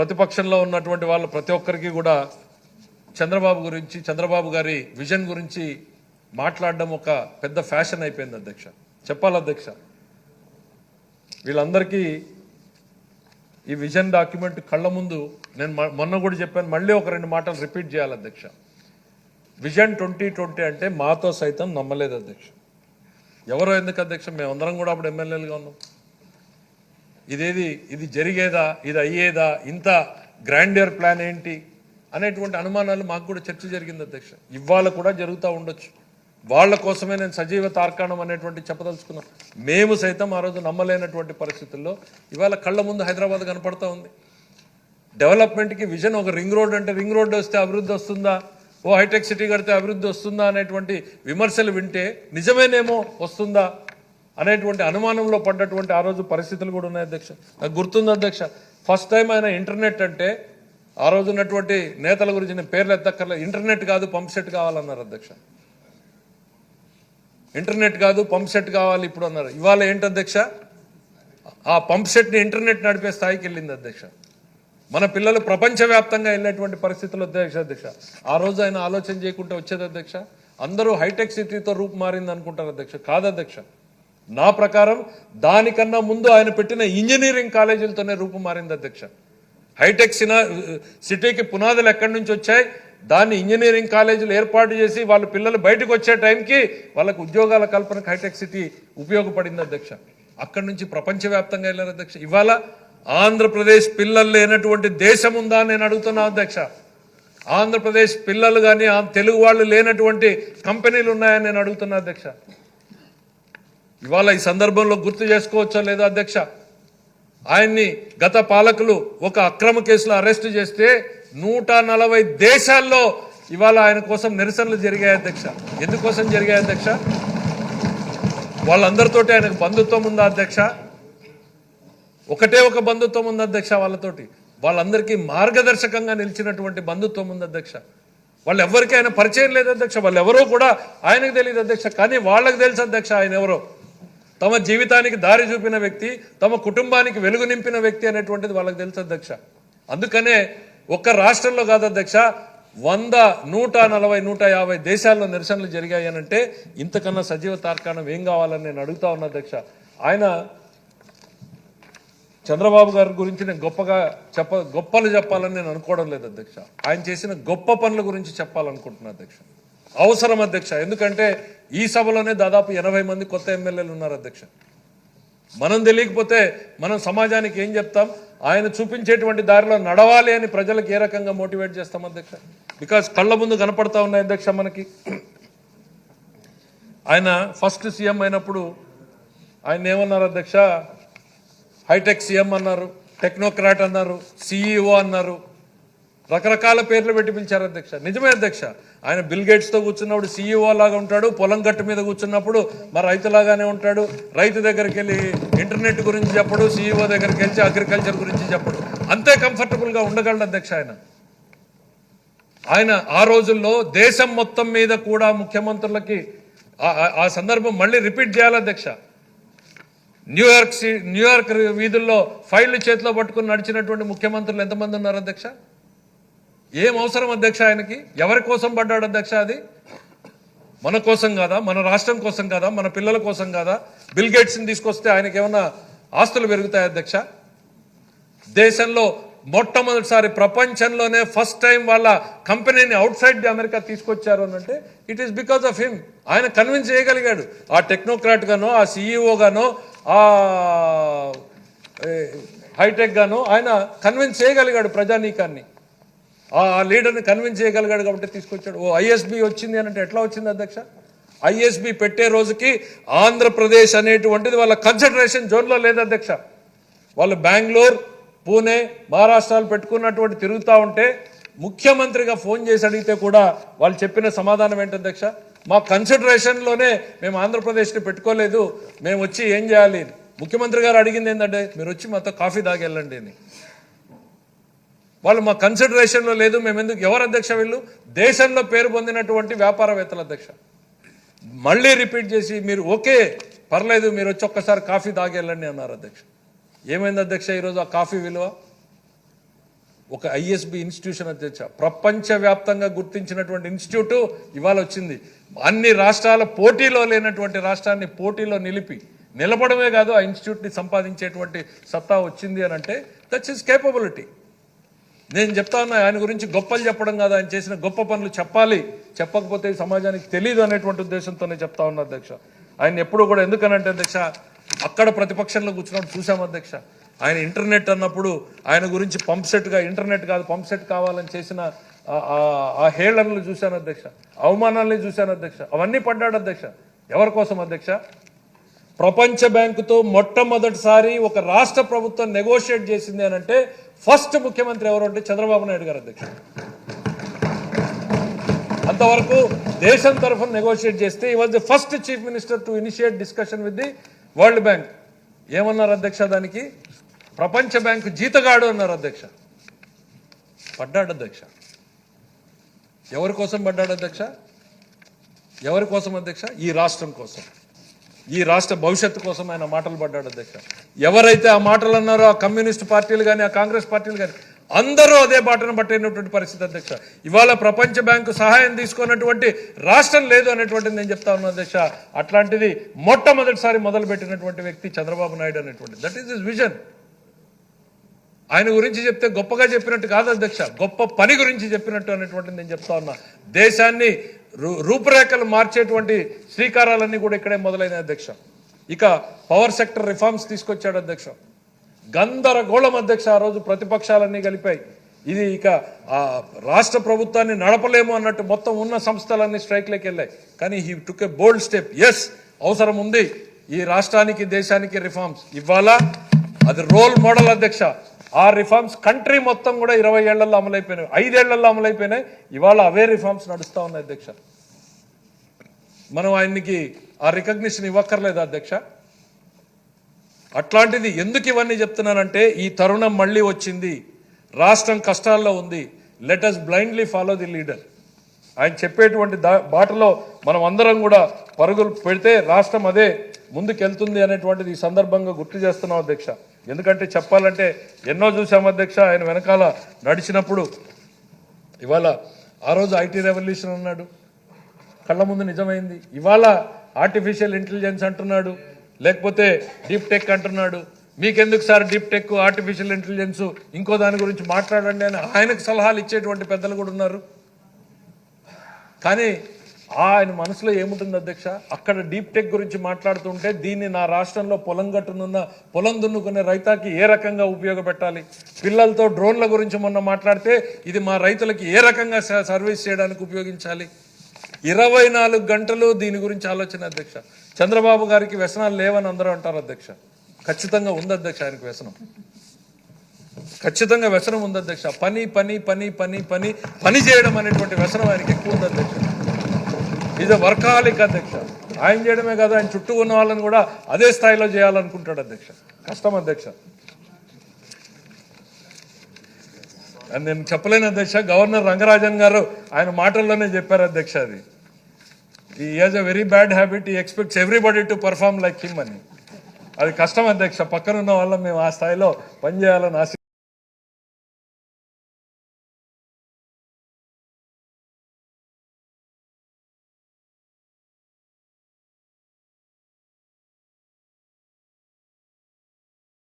ప్రతిపక్షంలో ఉన్నటువంటి వాళ్ళు ప్రతి ఒక్కరికి కూడా చంద్రబాబు గురించి చంద్రబాబు గారి విజన్ గురించి మాట్లాడడం ఒక పెద్ద ఫ్యాషన్ అయిపోయింది అధ్యక్ష. చెప్పాలి అధ్యక్ష. వీళ్ళందరికీ ఈ విజన్ డాక్యుమెంట్ కళ్ళ ముందు నేను మొన్న కూడా చెప్పాను మళ్ళీ ఒక రెండు మాటలు రిపీట్ చేయాలి అధ్యక్ష. విజన్ ట్వంటీ ట్వంటీ అంటే మాతో సైతం నమ్మలేదు అధ్యక్ష. ఎవరో ఎందుకు అధ్యక్ష? మేమందరం కూడా అప్పుడు ఎమ్మెల్యేలుగా ఉన్నాం. ఇదేది ఇది జరిగేదా ఇది అయ్యేదా ఇంత గ్రాండియర్ ప్లాన్ ఏంటి అనేటువంటి అనుమానాలు మాకు కూడా చర్చ జరిగింది అధ్యక్ష. ఇవాళ కూడా జరుగుతూ ఉండొచ్చు. వాళ్ళ కోసమే నేను సజీవ తార్కాణం అనేటువంటి చెప్పదలుచుకున్నాను. మేము సైతం ఆ రోజు నమ్మలేనటువంటి పరిస్థితుల్లో ఇవాళ కళ్ళ ముందు హైదరాబాద్ కనపడతా ఉంది. డెవలప్మెంట్కి విజన్ ఒక రింగ్ రోడ్ అంటే రింగ్ రోడ్ వస్తే అభివృద్ధి వస్తుందా? ఓ హైటెక్ సిటీ కడితే అభివృద్ధి వస్తుందా అనేటువంటి విమర్శలు వింటే నిజమేనేమో వస్తుందా? అనేటువంటి అనుమానంలో పడ్డటువంటి ఆ రోజు పరిస్థితులు కూడా ఉన్నాయి అధ్యక్ష. నాకు గుర్తుంది అధ్యక్ష ఫస్ట్ టైం ఆయన ఇంటర్నెట్ అంటే ఆ రోజు ఉన్నటువంటి నేతల గురించి నేను పేర్లు ఎత్తక్కర్లేదు ఇంటర్నెట్ కాదు పంప్ సెట్ కావాలన్నారు అధ్యక్ష. ఇంటర్నెట్ కాదు పంప్ సెట్ కావాలి ఇప్పుడు అన్నారు. ఇవాళ ఏంటి అధ్యక్ష? ఆ పంప్ సెట్ని ఇంటర్నెట్ నడిపే స్థాయికి వెళ్ళింది అధ్యక్ష. మన పిల్లలు ప్రపంచవ్యాప్తంగా వెళ్ళేటువంటి పరిస్థితులు అధ్యక్ష అధ్యక్ష. ఆ రోజు ఆయన ఆలోచన చేయకుంటే వచ్చేది అధ్యక్ష. అందరూ హైటెక్ సిటీతో రూపు మారింది అనుకుంటారు అధ్యక్ష. కాదు అధ్యక్ష. నా ప్రకారం దానికన్నా ముందు ఆయన పెట్టిన ఇంజనీరింగ్ కాలేజీలతోనే రూపు మారింది అధ్యక్ష. హైటెక్ సినా సిటీకి పునాదులు ఎక్కడి నుంచి వచ్చాయి? దాన్ని ఇంజనీరింగ్ కాలేజీలు ఏర్పాటు చేసి వాళ్ళ పిల్లలు బయటకు వచ్చే టైంకి వాళ్ళకు ఉద్యోగాల కల్పనకు హైటెక్ సిటీ ఉపయోగపడింది అధ్యక్ష. అక్కడి నుంచి ప్రపంచవ్యాప్తంగా వెళ్ళారు అధ్యక్ష. ఇవాళ ఆంధ్రప్రదేశ్ పిల్లలు లేనటువంటి దేశం ఉందా నేను అడుగుతున్నా అధ్యక్ష. ఆంధ్రప్రదేశ్ పిల్లలు కానీ తెలుగు వాళ్ళు లేనటువంటి కంపెనీలు ఉన్నాయని నేను అడుగుతున్నా అధ్యక్ష. ఇవాళ ఈ సందర్భంలో గుర్తు చేసుకోవచ్చా లేదా అధ్యక్ష? ఆయన్ని గత పాలకులు ఒక అక్రమ కేసులో అరెస్ట్ చేస్తే నూట నలభై దేశాల్లో ఇవాళ ఆయన కోసం నిరసనలు జరిగాయి అధ్యక్ష. ఎందుకోసం జరిగాయి అధ్యక్ష? వాళ్ళందరితోటి ఆయనకు బంధుత్వం ఉందా అధ్యక్ష? ఒకటే ఒక బంధుత్వం ఉంది అధ్యక్ష వాళ్ళతోటి? వాళ్ళందరికీ మార్గదర్శకంగా నిలిచినటువంటి బంధుత్వం ఉంది అధ్యక్ష? వాళ్ళు ఎవరికి ఆయన పరిచయం లేదు అధ్యక్ష. వాళ్ళు ఎవరో కూడా ఆయనకు తెలియదు అధ్యక్ష. కానీ వాళ్ళకి తెలుసు అధ్యక్ష ఆయన ఎవరో. తమ జీవితానికి దారి చూపిన వ్యక్తి తమ కుటుంబానికి వెలుగు నింపిన వ్యక్తి అనేటువంటిది వాళ్ళకి తెలుసు అధ్యక్ష. అందుకనే ఒక్క రాష్ట్రంలో కాదు అధ్యక్ష వంద నూట నలభై నూట యాభై దేశాల్లో నిరసనలు జరిగాయి అనంటే ఇంతకన్నా సజీవ తార్కాణం ఏం కావాలని నేను అడుగుతా ఉన్నా అధ్యక్ష. ఆయన చంద్రబాబు గారి గురించి నేను గొప్పగా చెప్ప గొప్పలు చెప్పాలని నేను అనుకోవడం లేదు అధ్యక్ష. ఆయన చేసిన గొప్ప పనుల గురించి చెప్పాలనుకుంటున్నా అధ్యక్ష. అవసరం అధ్యక్ష. ఎందుకంటే ఈ సభలోనే దాదాపు ఎనభై మంది కొత్త ఎమ్మెల్యేలు ఉన్నారు అధ్యక్ష. మనం తెలియకపోతే మనం సమాజానికి ఏం చెప్తాం? ఆయన చూపించేటువంటి దారిలో నడవాలి అని ప్రజలకు ఏ రకంగా మోటివేట్ చేస్తాం అధ్యక్ష? బికాస్ కళ్ళ ముందు కనపడతా ఉన్నాయి అధ్యక్ష మనకి. ఆయన ఫస్ట్ సీఎం అయినప్పుడు ఆయన ఏమన్నారు అధ్యక్ష? హైటెక్ సీఎం అన్నారు టెక్నోక్రాట్ అన్నారు సిఇఓ అన్నారు. రకరకాల పేర్లు పెట్టి పిలిచారు అధ్యక్ష. నిజమే అధ్యక్ష. ఆయన బిల్ గేట్స్తో కూర్చున్నప్పుడు సీఈఓ లాగా ఉంటాడు పొలం గట్టు మీద కూర్చున్నప్పుడు మరి రైతులాగానే ఉంటాడు. రైతు దగ్గరికి వెళ్ళి ఇంటర్నెట్ గురించి చెప్పడు సీఈఓ దగ్గరికి వెళ్ళి అగ్రికల్చర్ గురించి చెప్పడు. అంతే కంఫర్టబుల్గా ఉండగలడు అధ్యక్ష ఆయన. ఆయన ఆ రోజుల్లో దేశం మొత్తం మీద కూడా ముఖ్యమంత్రులకి ఆ- సందర్భం మళ్ళీ రిపీట్ చేయాలి అధ్యక్ష. న్యూయార్క్ సి- న్యూయార్క్ వీధుల్లో ఫైళ్ళు చేతిలో పట్టుకుని నడిచినటువంటి ముఖ్యమంత్రులు ఎంతమంది ఉన్నారు అధ్యక్ష? ఏం అవసరం అధ్యక్ష ఆయనకి? ఎవరి కోసం పడ్డాడు అధ్యక్ష అది? మన కోసం కాదా? మన రాష్ట్రం కోసం కాదా? మన పిల్లల కోసం కాదా? బిల్ గేట్స్ని తీసుకొస్తే ఆయనకి ఏమన్నా ఆస్తులు పెరుగుతాయి అధ్యక్ష? దేశంలో మొట్టమొదటిసారి ప్రపంచంలోనే ఫస్ట్ టైం వాళ్ళ కంపెనీని అవుట్ సైడ్ ది అమెరికా తీసుకొచ్చారు అని అంటే it is because of him ఆయన కన్విన్స్ చేయగలిగాడు. ఆ టెక్నోక్రాట్ గానో ఆ సిఇఓ గానో ఆ హైటెక్ గానో ఆయన కన్విన్స్ చేయగలిగాడు ప్రజానీకాన్ని. ఆ లీడర్ని కన్విన్స్ చేయగలిగాడు కాబట్టి తీసుకొచ్చాడు. ఓ ఐఎస్బి వచ్చింది అని అంటే ఎట్లా వచ్చింది అధ్యక్ష? ఐఎస్బి పెట్టే రోజుకి ఆంధ్రప్రదేశ్ అనేటువంటిది వాళ్ళ కన్సన్ట్రేషన్ జోన్లో లేదు అధ్యక్ష. వాళ్ళు బెంగళూరు పూణే మహారాష్ట్రాలు పెట్టుకున్నటువంటి తిరుగుతూ ఉంటే ముఖ్యమంత్రిగా ఫోన్ చేసి అడిగితే కూడా వాళ్ళు చెప్పిన సమాధానం ఏంటి అధ్యక్ష? మా కన్సిడరేషన్లోనే మేము ఆంధ్రప్రదేశ్ని పెట్టుకోలేదు. మేము వచ్చి ఏం చేయాలి? ముఖ్యమంత్రి గారు అడిగింది ఏంటంటే మీరు వచ్చి మాతో కాఫీ తాగి వెళ్ళండి అని. వాళ్ళు మా కన్సిడరేషన్లో లేదు మేము ఎందుకు ఎవరు అధ్యక్ష వీళ్ళు? దేశంలో పేరు పొందినటువంటి వ్యాపారవేత్తల అధ్యక్ష. మళ్ళీ రిపీట్ చేసి మీరు ఓకే పర్లేదు మీరు వచ్చి ఒక్కసారి కాఫీ తాగేళ్ళండి అన్నారు అధ్యక్ష. ఏమైంది అధ్యక్ష ఈరోజు ఆ కాఫీ విలువ? ఒక ఐఎస్బి ఇన్స్టిట్యూషన్ అధ్యక్ష. ప్రపంచవ్యాప్తంగా గుర్తించినటువంటి ఇన్స్టిట్యూట్ ఇవాళ వచ్చింది. అన్ని రాష్ట్రాల పోటీలో లేనటువంటి రాష్ట్రాన్ని పోటీలో నిలిపి నిలబడమే కాదు ఆ ఇన్స్టిట్యూట్ని సంపాదించేటువంటి సత్తా వచ్చింది అని అంటే దట్స్ ఇస్ కేపబిలిటీ నేను చెప్తా ఉన్నా ఆయన గురించి గొప్పలు చెప్పడం కాదు ఆయన చేసిన గొప్ప పనులు చెప్పాలి. చెప్పకపోతే సమాజానికి తెలియదు అనేటువంటి ఉద్దేశంతోనే చెప్తా ఉన్నా అధ్యక్ష. ఆయన ఎప్పుడు కూడా ఎందుకనంటే అధ్యక్ష అక్కడ ప్రతిపక్షంలో కూర్చున్నప్పుడు చూసాం అధ్యక్ష. ఆయన ఇంటర్నెట్ అన్నప్పుడు ఆయన గురించి పంప్ సెట్గా ఇంటర్నెట్ కాదు పంప్ సెట్ కావాలని చేసిన ఆ- ఆ- హేళనలు చూశాను అధ్యక్ష. అవమానాలని చూశాను అధ్యక్ష. అవన్నీ పడ్డాడు అధ్యక్ష. ఎవరి కోసం అధ్యక్ష? ప్రపంచ బ్యాంకుతో మొట్టమొదటిసారి ఒక రాష్ట్ర ప్రభుత్వం నెగోషియేట్ చేసింది అని అంటే ఫస్ట్ ముఖ్యమంత్రి ఎవరు అంటే చంద్రబాబు నాయుడు గారు అధ్యక్ష అంతవరకు దేశం తరఫున నెగోషియేట్ చేస్తే ఈ was the first chief minister to initiate discussion with the world bank ఏమన్నారు అధ్యక్ష దానికి? ప్రపంచ బ్యాంకు జీతగాడు అన్నారు అధ్యక్ష. పడ్డాడు అధ్యక్ష. ఎవరి కోసం పడ్డాడు అధ్యక్ష? ఎవరి కోసం అధ్యక్ష? ఈ రాష్ట్రం కోసం. ఈ రాష్ట్ర భవిష్యత్తు కోసం ఆయన మాటలు పడ్డాడు అధ్యక్ష. ఎవరైతే ఆ మాటలు అన్నారో ఆ కమ్యూనిస్ట్ పార్టీలు కానీ ఆ కాంగ్రెస్ పార్టీలు కానీ అందరూ అదే బాటను పట్టినటువంటి పరిస్థితి అధ్యక్ష. ఇవాళ ప్రపంచ బ్యాంకు సహాయం తీసుకున్నటువంటి రాష్ట్రం లేదు అనేటువంటిది నేను చెప్తా ఉన్నాను అధ్యక్ష. అట్లాంటిది మొట్టమొదటిసారి మొదలుపెట్టినటువంటి వ్యక్తి చంద్రబాబు నాయుడు అనేటువంటి. దట్ ఈస్ ఇస్ విజన్ ఆయన గురించి చెప్తే గొప్పగా చెప్పినట్టు కాదు అధ్యక్ష. గొప్ప పని గురించి చెప్పినట్టు అనేటువంటిది నేను చెప్తా ఉన్నా. దేశాన్ని రూపురేఖలు మార్చేటువంటి శ్రీకారాలన్నీ కూడా ఇక్కడే మొదలైన అధ్యక్ష. ఇక పవర్ సెక్టర్ రిఫార్మ్స్ తీసుకొచ్చాడు అధ్యక్ష. గందరగోళం అధ్యక్ష ఆ రోజు ప్రతిపక్షాలన్నీ కలిపాయి. ఇది ఇక ఆ రాష్ట్ర ప్రభుత్వాన్ని నడపలేము అన్నట్టు మొత్తం ఉన్న సంస్థలన్నీ స్ట్రైక్లోకి వెళ్ళాయి. కానీ he took a bold step. Yes అవసరం ఉంది. ఈ రాష్ట్రానికి దేశానికి రిఫార్మ్స్ ఇవ్వాలా? అది రోల్ మోడల్ అధ్యక్ష. ఆ రిఫార్మ్స్ కంట్రీ మొత్తం కూడా ఇరవై ఏళ్ళలో అమలైపోయినాయి. ఐదేళ్ళలో అమలైపోయినాయి. ఇవాళ అవే రిఫార్మ్స్ నడుస్తూ ఉన్నాయి అధ్యక్ష. మనం ఆయనకి ఆ రికగ్నిషన్ ఇవ్వక్కర్లేదు అధ్యక్ష. అట్లాంటిది ఎందుకు ఇవన్నీ చెప్తున్నానంటే ఈ తరుణం మళ్ళీ వచ్చింది. రాష్ట్రం కష్టాల్లో ఉంది. Let us blindly follow the leader ఆయన చెప్పేటువంటి దా బాటలో మనం అందరం కూడా పరుగులు పెడితే రాష్ట్రం అదే ముందుకెళ్తుంది అనేటువంటిది ఈ సందర్భంగా గుర్తు చేస్తున్నాం అధ్యక్ష. ఎందుకంటే చెప్పాలంటే ఎన్నో చూసాం అధ్యక్ష ఆయన వెనకాల నడిచినప్పుడు ఇవాళ ఆ రోజు ఐటీ రెవల్యూషన్ అన్నాడు. కళ్ళ ముందు నిజమైంది. ఇవాళ ఆర్టిఫిషియల్ ఇంటెలిజెన్స్ అంటున్నాడు. లేకపోతే డీప్ టెక్ అంటున్నాడు. మీకెందుకు sir deep tech artificial intelligence ఇంకో దాని గురించి మాట్లాడండి అని ఆయనకు సలహాలు ఇచ్చేటువంటి పెద్దలు కూడా ఉన్నారు. కానీ ఆయన మనసులో ఏముంటుంది అధ్యక్ష? అక్కడ డీప్ టెక్ గురించి మాట్లాడుతుంటే దీన్ని నా రాష్ట్రంలో పొలం గట్టునున్న పొలం దున్నుకునే రైతాకి ఏ రకంగా ఉపయోగపెట్టాలి? పిల్లలతో డ్రోన్ల గురించి మొన్న మాట్లాడితే ఇది మా రైతులకి ఏ రకంగా సర్వీస్ చేయడానికి ఉపయోగించాలి? ఇరవై నాలుగు గంటలు దీని గురించి ఆలోచన అధ్యక్ష. చంద్రబాబు గారికి వ్యసనాలు లేవని అందరూ అంటారు అధ్యక్ష. ఖచ్చితంగా ఉంది అధ్యక్ష ఆయనకు వ్యసనం. ఖచ్చితంగా వ్యసనం ఉంది అధ్యక్ష. పని పని పని పని పని పని చేయడం అనేటువంటి వ్యసనం ఆయనకి ఎక్కువ ఉంది అధ్యక్ష. ఇది వర్కాలిక్ అధ్యక్ష ఆయన చేయడమే కాదు ఆయన చుట్టూ ఉన్న వాళ్ళని కూడా అదే స్థాయిలో చేయాలనుకుంటాడు అధ్యక్ష కష్టం అధ్యక్ష అని నేను చెప్పలేను అధ్యక్ష గవర్నర్ రంగరాజన్ గారు ఆయన మాటల్లోనే చెప్పారు అధ్యక్ష అది he has a very bad habit he expects everybody to perform like him అని అది కష్టం అధ్యక్ష పక్కన ఉన్న వాళ్ళం మేము ఆ స్థాయిలో పనిచేయాలని ఆశ